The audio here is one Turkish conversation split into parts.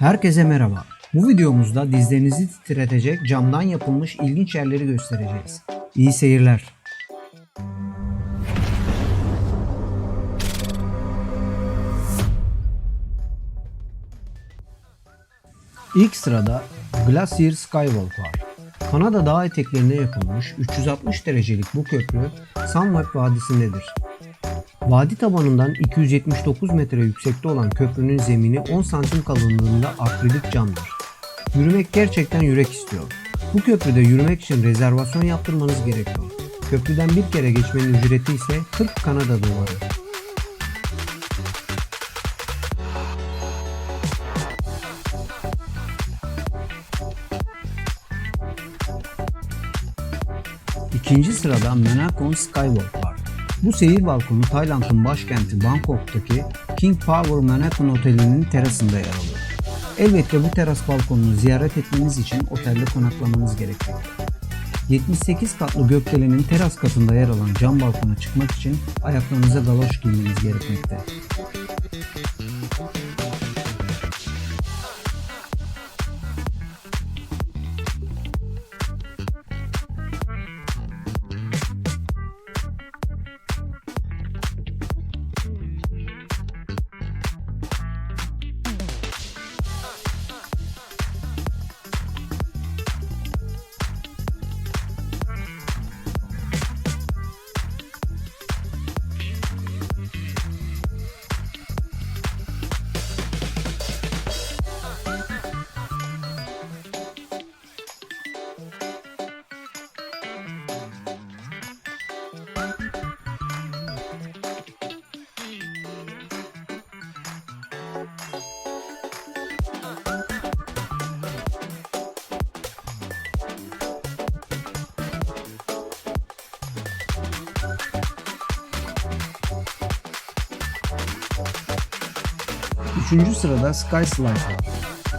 Herkese merhaba. Bu videomuzda dizlerinizi titretecek camdan yapılmış ilginç yerleri göstereceğiz. İyi seyirler. İlk sırada Glacier Skywalk var. Kanada dağ eteklerine yapılmış 360 derecelik bu köprü Sunweb Vadisi'ndedir. Vadi tabanından 279 metre yüksekte olan köprünün zemini 10 santim kalınlığında akrilik camdır. Yürümek gerçekten yürek istiyor. Bu köprüde yürümek için rezervasyon yaptırmanız gerekiyor. Köprüden bir kere geçmenin ücreti ise 40 Kanada doları. İkinci sırada Manakon Skywalk. Bu seyir balkonu Tayland'ın başkenti Bangkok'taki King Power Manakon Oteli'nin terasında yer alıyor. Elbette bu teras balkonunu ziyaret etmeniz için otelde konaklamanız gerekiyor. 78 katlı gökdelenin teras katında yer alan cam balkona çıkmak için ayaklarınıza galoş giymeniz gerekmekte. Üçüncü sırada Sky Slide var.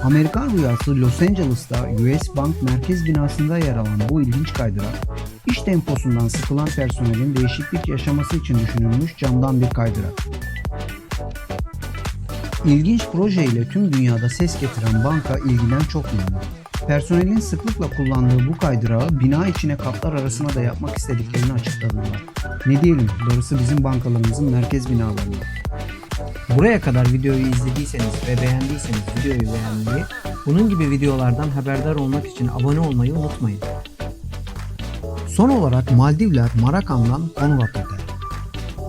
Amerikan rüyası Los Angeles'ta US Bank merkez binasında yer alan bu ilginç kaydırak, iş temposundan sıkılan personelin değişiklik yaşaması için düşünülmüş camdan bir kaydırak. İlginç proje ile tüm dünyada ses getiren banka ilgiden çok memnun. Personelin sıklıkla kullandığı bu kaydırağı bina içine katlar arasına da yapmak istediklerini açıkladılar. Ne diyelim, darısı bizim bankalarımızın merkez binalarına. Buraya kadar videoyu izlediyseniz ve beğendiyseniz videoyu beğenmeyi, bunun gibi videolardan haberdar olmak için abone olmayı unutmayın. Son olarak Maldivler Marakan'dan Conrad Otel.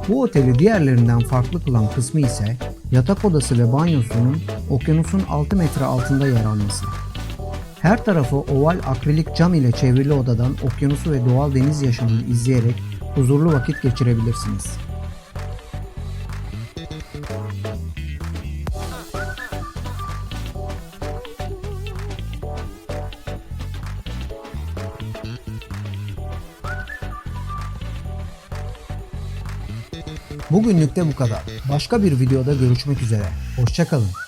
Bu oteli diğerlerinden farklı kılan kısmı ise yatak odası ve banyosunun okyanusun 6 metre altında yer alması. Her tarafı oval akrilik cam ile çevrili odadan okyanusu ve doğal deniz yaşamını izleyerek huzurlu vakit geçirebilirsiniz. Bugünlük de bu kadar. Başka bir videoda görüşmek üzere. Hoşçakalın.